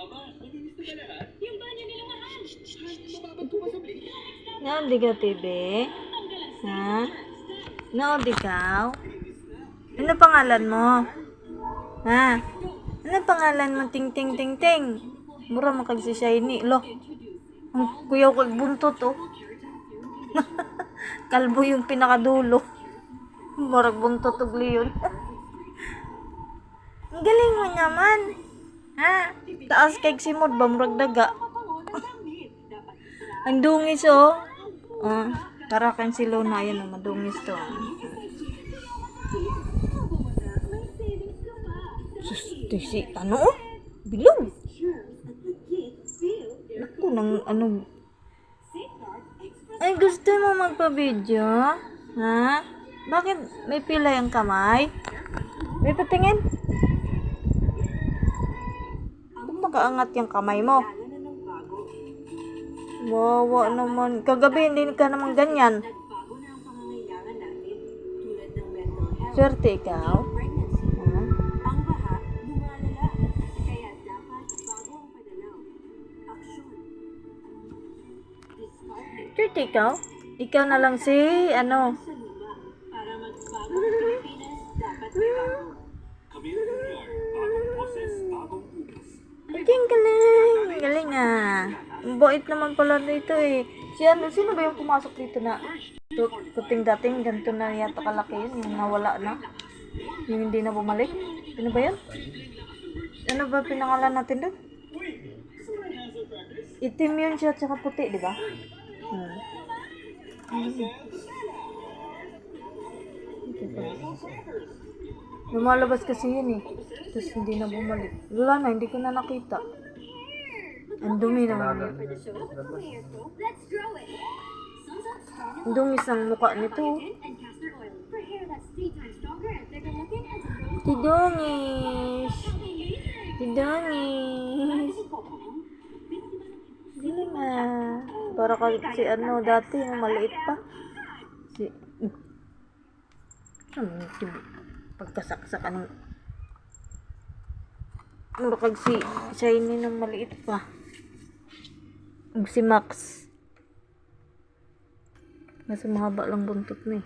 Yung banyo nila mahal. Naon di ka, TV? Ha? Naon di ka? Ano pangalan mo? Ha? Ano pangalan mo? Ting ting ting ting. Mura mo kag si Shiny. Lo. Ang kuyaw kag buntot oh. Kalbo yung pinakadulo. Murag buntot og leon. Ang galing mo naman. Ha? Taas kay simod ba murag daga. Ang dungis oh. Oh, para kan si Luna yan oh, madungis to. Sus, tisi, ano oh? Bilog. Naku, nang ano. Ay, gusto mo magpa-video? Ha? Bakit may pila yung kamay? May patingin? Makaangat yung kamay mo? Wawa naman. Kagabi hindi ka naman ganyan. Swerte ikaw. Discard Swerte ikaw. Ikaw na lang si, ano, bait naman pala dito eh. Si ano, sino ba yung pumasok dito na tu- kuting-dating, ganito na yata kalaki yun, yung nawala na. Yung hindi na bumalik. Sino ba yun? Ano ba pinangalan natin doon? Itim yun siya, tsaka puti, di ba? Hmm. Lumalabas kasi yun eh. Tapos hindi na bumalik. Wala na, hindi ko na nakita. Ang dumi yun. Let's draw it. Ang dumi sa mukha nito. Tidongis! Tidongis! Galing ah. Para kasi ano, dati yung maliit pa. Si... Ano yung pagkasaksak ng... Mura kag si Shiny ng maliit pa. Si Max. Mas mahaba lang buntot eh.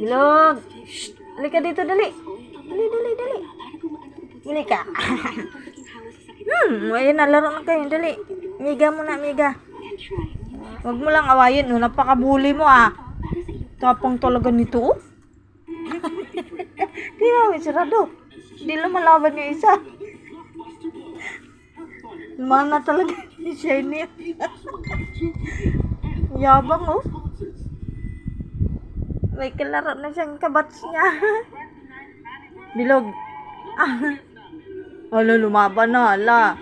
Bilog! Shh! Halika dito, dali! Dali, dali, dali! Dali ka! hmm, ayun na, laro na kayo, dali! Miga mo na, miga! Huwag mo lang awayin, no? napakabuli mo ah! Tapang talaga nito, oh! Di ba? Di lang malaban yung isa. Mana talaga ni Shiny. Yabang, oh! May kalaro na siyang kabats niya. Bilog. Ah. Ala, lumaban na. Ala.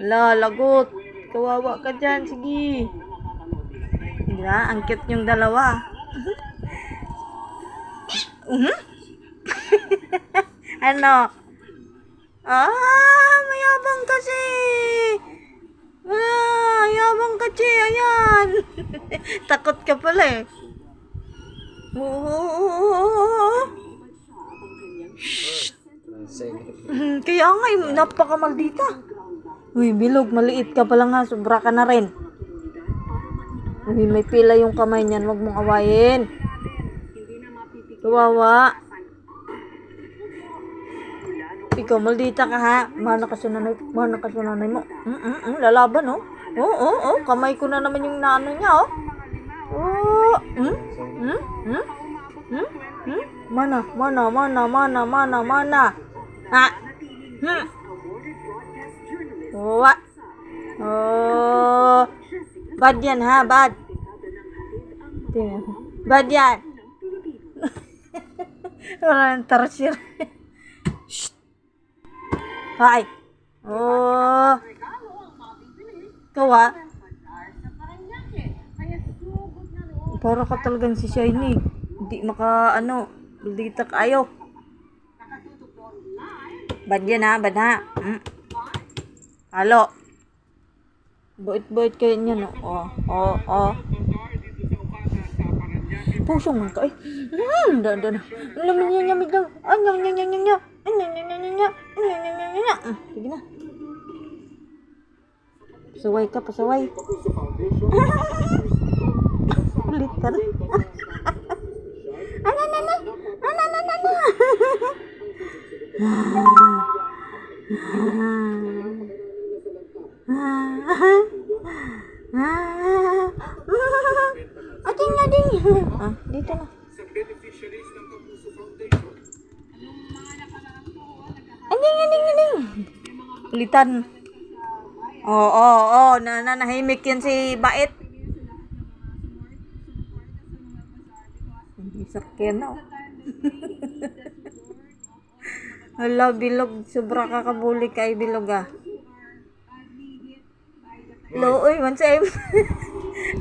Ala, lagot. Kawawa ka dyan. Sige. Diba? Ang cute yung dalawa. Mhm. ano? Ah, mayabang kasi. Ah, yabang kasi. Ayan. Takot ka pala eh. Oo. Hmm, Kaya nga, eh, napakamaldita. Uy, bilog, maliit ka pala nga, sobra ka na rin. Uy, may pila yung kamay niyan, wag mong awayin. Kawawa. Ikaw, maldita ka ha. Mana ka sa nanay, mana ka sa nanay mo. Mm, mm, mm, lalaban, oh. Oo, oh, oh, kamay ko na naman yung naano niya, oh. Oh, hmm? Hmm? Hmm? Hmm? Hmm? Mana, mana, mana, mana, mana, mana. Ha? Hmm? Oh, what? Oh. Bad yan, ha? Bad. Bad yan. Wala nang tarsir. Hi. Oh. Ikaw, ha? Para ka talagang si Shiny. Hindi maka, ano, baldita kayo. Bad yan ha, bad ha. Mm. Halo. Boit-boit kayo niyan, oh. Oh, oh, oh. pusong man ka. Ay, mm, da, da, da. Alam niya, niya, niya, Ay, niya, niya, niya, niya, niya. Ay, niya, niya, niya, niya, niya. Ay, niya, niya, niya, niya, niya. Ah, Sige na. Pasaway ka, pasaway. Ulit ka na. Ano, ano, ano? Ano, ano, ano, ano? Ating na din. Ah, dito na. Anding, anding, anding. Kulitan. Oo, oo, oo. Na, na, nahimik yan si Bait. Sakyan na. oh. Hala, bilog. Sobra kakabuli kay bilog ah. Looy man sa'yo.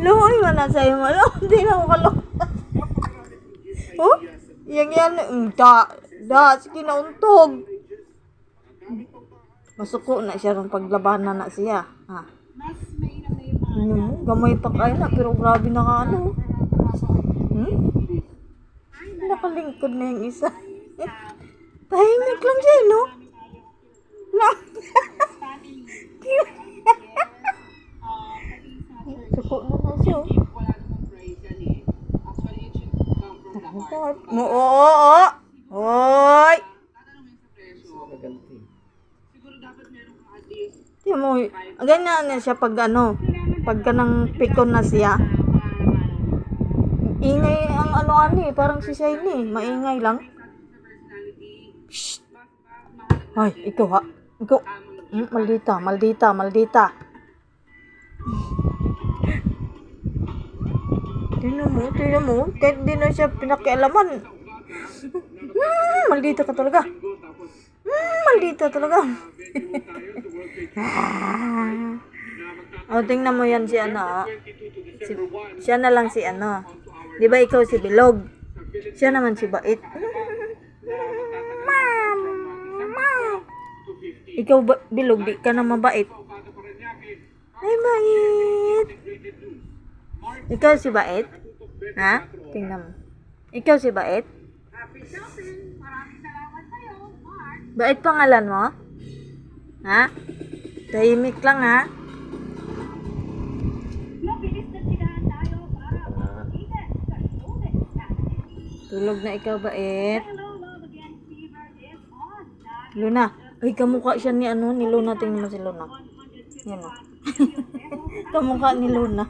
Looy man na sa'yo. Ano? Hindi na ako kalok. oh? Yang yan. mm, Da. Da. Sige na untog. Masuko na siya ng paglabanan na siya. Ha? Mas mainam na yung mga mo? Gamay pa kaya na. Pero grabe na ka ano. Hmm? Nakalingkod na yung isa. Tahimik lang siya, no? Na. Suko na na siya. oh. wala namang praise yan eh. Actually, it should come from the heart. Mo, oo, oo. Hoy! Tatanungin sa presyo. Siguro dapat meron kang Tiyan mo, ganyan na siya pag ano, pagka nang pikon na siya. Ingay ang ano eh, parang si Shiny, maingay lang. Shh! Ay, ikaw ha. Ikaw. Mm, maldita, maldita, maldita. Tingnan mo, tingnan mo. Kahit di na siya pinakialaman. Hmm, maldita ka talaga. Hmm, maldita talaga. oh, tingnan mo yan si ano. oh. Si, siya na lang si ano. Di ba ikaw si Bilog? Siya naman si Bait. Ma'am! Ma'am! Ikaw ba, Bilog, di ka na mabait. Ay, Bait! Ikaw si Bait? Ha? Tingnan mo. Ikaw si Bait? Happy shopping! Bait pangalan mo? Ha? Tahimik lang ha? Tulog na ikaw, Bait. Luna. Ay, kamukha siya ni ano, ni Luna. Tingnan mo si Luna. Yan o. kamukha ni Luna.